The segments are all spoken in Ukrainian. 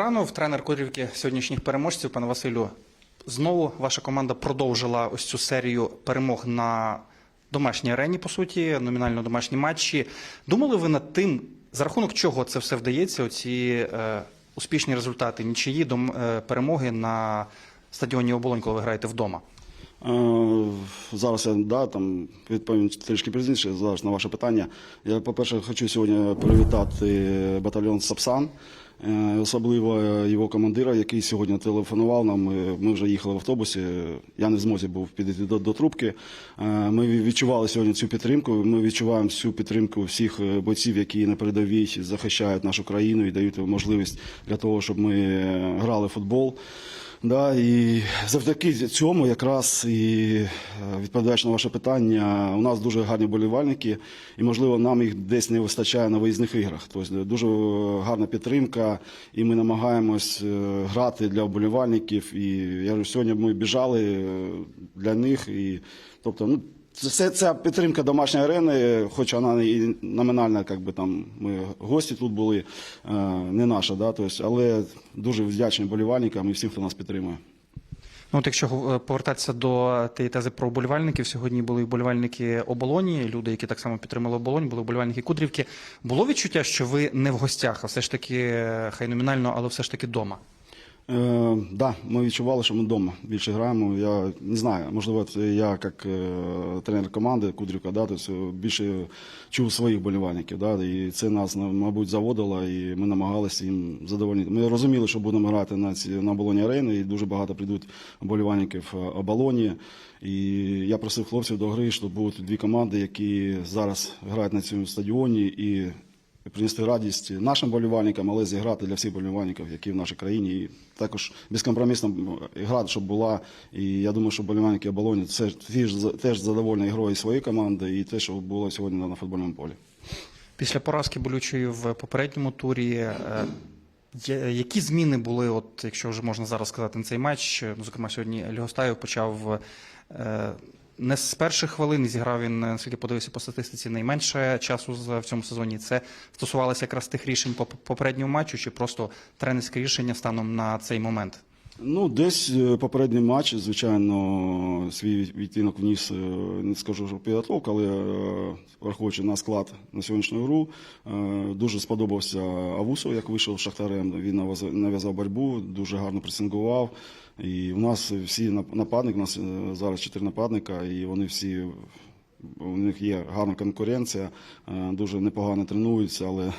Баранов, тренер Кудрівки сьогоднішніх переможців. Пане Василю, знову ваша команда продовжила ось цю серію перемог на домашній арені, по суті, номінально домашні матчі. Думали ви над тим, за рахунок чого це все вдається? Оці е, успішні результати, нічиї дом, е, перемоги на стадіоні Оболонь, коли ви граєте вдома? Е, Зараз я да, там, відповім трішки пізніше зараз на ваше питання. Я, по-перше, хочу сьогодні привітати батальйон Сапсан, особливо його командира, який сьогодні телефонував нам. Ми- вже їхали в автобусі. Я не в змозі був підійти до, до трубки. Е, Ми відчували сьогодні цю підтримку. Ми відчуваємо цю підтримку всіх е, бойців, які на передовій захищають нашу країну і дають можливість для того, щоб ми е, грали в футбол. Да, і завдяки цьому якраз і е, відповідаючи на ваше питання, у нас дуже гарні болівальники, і можливо нам їх десь не вистачає на виїзних іграх. Тобто дуже гарна підтримка, і ми намагаємось е, грати для вболівальників. І я говорю, сьогодні ми біжали е, для них. І тобто, ну. Це ця підтримка домашньої арени, хоч вона і номінальна, як би там ми гості тут були, е, не наша, да, тобто, але дуже вдячні болівальникам і всім, хто нас підтримує. Ну, от якщо е, повертатися до тієї тези про вболівальників, сьогодні були вболівальники оболоні, люди, які так само підтримали оболонь, були вболівальники Кудрівки. Було відчуття, що ви не в гостях, а все ж таки, е, хай номінально, але все ж таки вдома. Е, да, ми відчували, що ми вдома більше граємо. Я не знаю, можливо, це я як е, тренер команди Кудрівка, да, тобто більше чув своїх болівальників. Да, і це нас, мабуть, заводило, і ми намагалися їм задовольнити. Ми розуміли, що будемо грати на, ці, на оболоні арени, і дуже багато прийдуть болівальників е, оболоні. І я просив хлопців до гри, щоб будуть дві команди, які зараз грають на цьому стадіоні. і принести радість нашим болівальникам, але зіграти для всіх болівальників, які в нашій країні. І також безкомпромісна гра, щоб була. І я думаю, що болівальники оболоні це теж, задоволені грою своєї команди і те, що було сьогодні на, футбольному полі. Після поразки болючої в попередньому турі. е, Які зміни були, от якщо вже можна зараз сказати на цей матч? Зокрема, сьогодні Льгостаєв почав е, не з перших хвилин, зіграв він, наскільки подивився по статистиці, найменше часу в цьому сезоні. Це стосувалося якраз тих рішень по попередньому матчу, чи просто тренерське рішення станом на цей момент? Ну, десь е, попередній матч, звичайно, свій відтінок вніс, е, не скажу, що підготовка, але е, враховуючи на склад на сьогоднішню гру, дуже сподобався Авусов, як вийшов Шахтарем. Він нав'язав- боротьбу, дуже гарно пресингував. І в нас всі нап- нападники, у нас зараз чотири нападника, і вони всі у них є гарна конкуренція, дуже непогано тренуються, але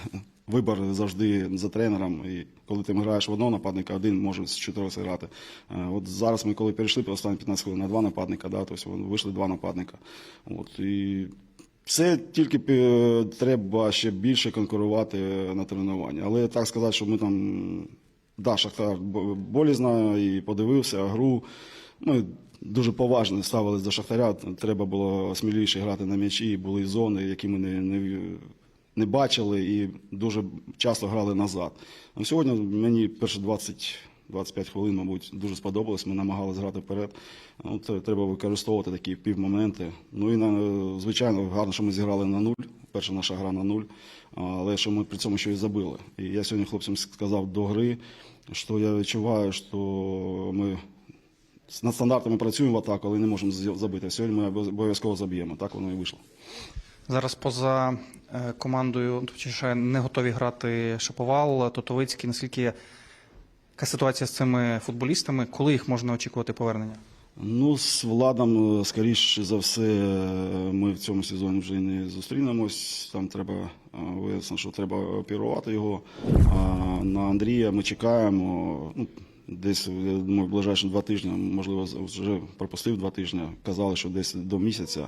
вибір завжди за тренером. І коли ти граєш в одного нападника, один може з чотирьох зіграти. Е, От зараз ми коли перейшли по останні 15 хвилин на два нападника, да, тобто вийшли два нападника. От, і це тільки треба ще більше конкурувати на тренуванні. Але так сказати, що ми там. Да, Шахтар бо- болізно і подивився гру. Ми дуже поважно ставились до Шахтаря. Треба було сміливіше грати на м'ячі, були зони, які ми не, не, не бачили, і дуже часто грали назад. А сьогодні мені перші 20 25 хвилин, мабуть, дуже сподобалось. Ми намагалися грати вперед. Ну, треба використовувати такі півмоменти. Ну і звичайно, гарно, що ми зіграли на нуль. Перша наша гра на нуль, але що ми при цьому ще й забили. І я сьогодні хлопцям сказав до гри, що я відчуваю, що ми над стандартами працюємо в атаку, але не можемо забити. Сьогодні ми обов'язково заб'ємо. Так воно і вийшло. Зараз поза е, командою, точніше, не готові грати Шаповал, Тотовицький. Наскільки яка ситуація з цими футболістами? Коли їх можна очікувати повернення? Ну, з Владом, е, скоріш за все, е, ми в цьому сезоні вже не зустрінемось. Там треба вияснити, що треба оперувати його. На Андрія ми чекаємо. Ну, десь, я думаю, в ближайші два тижні, можливо, вже пропустив два тижні. Казали, що десь до місяця.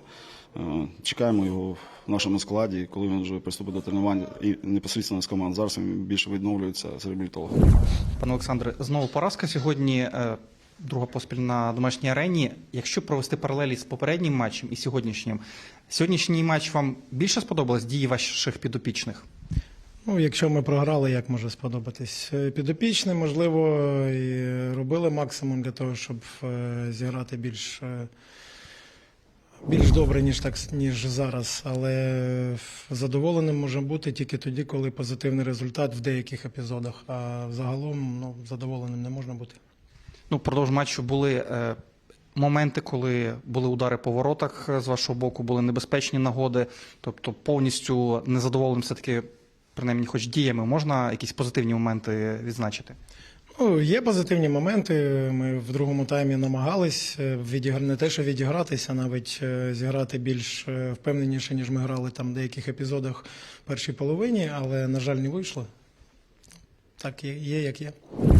Е, Чекаємо його в нашому складі, коли він вже приступить до тренування і непосередньо з команд. Зараз він більше відновлюється з реабілітологом. Пане Олександре, знову поразка сьогодні. е, Друга поспіль на домашній арені. Якщо провести паралелі з попереднім матчем і сьогоднішнім, сьогоднішній матч вам більше сподобалось дії ваших підопічних? Ну, якщо ми програли, як може сподобатись? Е, Підопічні, можливо, і робили максимум для того, щоб е, зіграти більш е, більш добре, ніж так ніж зараз. Але задоволеним може бути тільки тоді, коли позитивний результат в деяких епізодах. А загалом ну, задоволеним не можна бути. Ну, впродовж матчу були е, моменти, коли були удари по воротах з вашого боку, були небезпечні нагоди. Тобто повністю незадоволеним все-таки, принаймні, хоч діями, можна якісь позитивні моменти відзначити. Ну, є позитивні моменти. Ми в другому таймі намагались е, відігр... не те, що відігратися, а навіть е, зіграти більш е, впевненіше, ніж ми грали там в деяких епізодах в першій половині, але, на жаль, не вийшло. Так є, як є.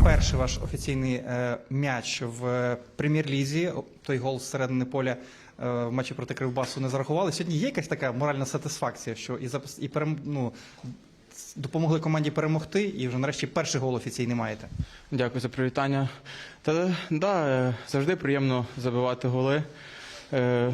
Перший ваш офіційний е, м'яч в прем'єр-лізі, той гол з середини поля е, в матчі проти Кривбасу не зарахували. Сьогодні є якась така моральна сатисфакція, що і, запис, і перем, ну, допомогли команді перемогти, і вже нарешті перший гол офіційний маєте. Дякую за привітання. Та да, е, завжди приємно забивати голи. Е,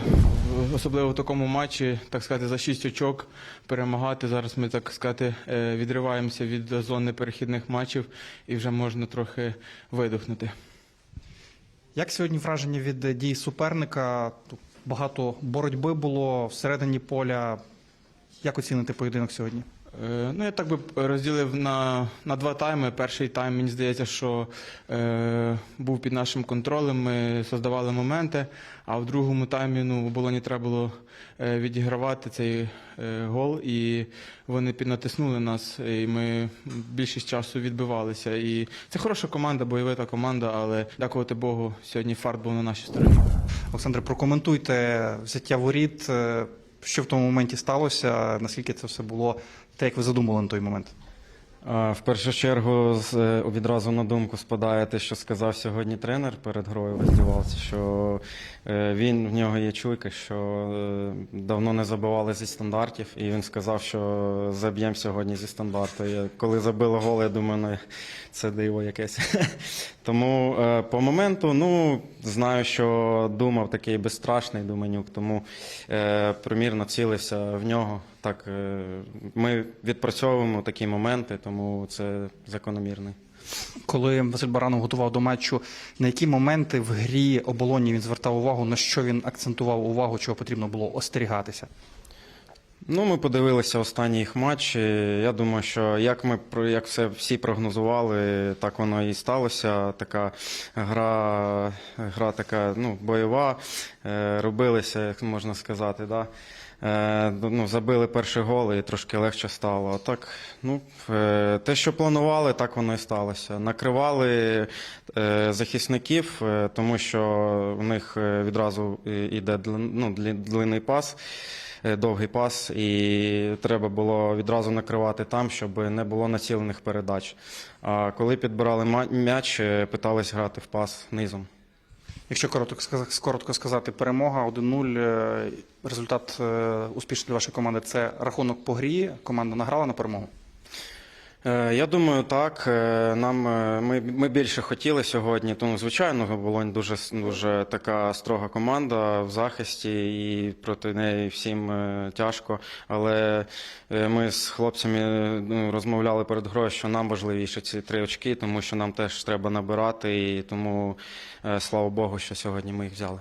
Особливо в такому матчі, так сказати, за шість очок перемагати. Зараз ми, так сказати, е, відриваємося від зони перехідних матчів і вже можна трохи видихнути. Як сьогодні враження від дій суперника? Багато боротьби було всередині поля. Як оцінити поєдинок сьогодні? Е, Ну, я так би розділив на, на два тайми. Перший тайм, мені здається, що е, був під нашим контролем, ми создавали моменти, а в другому таймі ну, оболоні треба було е, відігравати цей е, гол, і вони піднатиснули нас, і ми більшість часу відбивалися. І це хороша команда, бойовита команда, але дякувати Богу, сьогодні фарт був на нашій стороні. Олександре, прокоментуйте взяття воріт. Що в тому моменті сталося? Наскільки це все було те, як ви задумали на той момент? В першу чергу е, відразу на думку спадає те, що сказав сьогодні тренер перед грою в роздівалці, що е, він в нього є чуйка, що е, давно не забивали зі стандартів, і він сказав, що заб'ємо сьогодні зі стандарту. Я, коли забили гол, я думаю, ну, це диво якесь. Тому по моменту, ну знаю, що думав такий безстрашний Думенюк, тому примірно цілився в нього. Так, е, ми відпрацьовуємо такі моменти, тому це закономірний. Коли Василь Баранов готував до матчу, на які моменти в грі оболоні він звертав увагу, на що він акцентував увагу, чого потрібно було остерігатися? Ну, ми подивилися останні їх матчі. Я думаю, що як ми як все всі прогнозували, так воно і сталося. Така гра, гра така ну, бойова. Е, робилися, як можна сказати, да. Е, ну, забили перший гол і трошки легше стало. Так, ну, е, те, що планували, так воно і сталося. Накривали захисників, тому що в них відразу длин- ну, длинний пас довгий пас, і треба було відразу накривати там, щоб не було націлених передач. А коли підбирали м'яч, е, питались грати в пас низом. Якщо коротко, сказ- сказати, перемога 1-0, е, результат е, успішний для вашої команди це рахунок по грі. Команда награла на перемогу. Е, Я думаю, так. Е, Нам е, ми, ми більше хотіли сьогодні. Тому звичайно, Волонь дуже дуже така строга команда в захисті, і проти неї всім тяжко. Але ми з хлопцями ну, розмовляли перед грою, що нам важливіше ці три очки, тому що нам теж треба набирати. І тому слава Богу, що сьогодні ми їх взяли.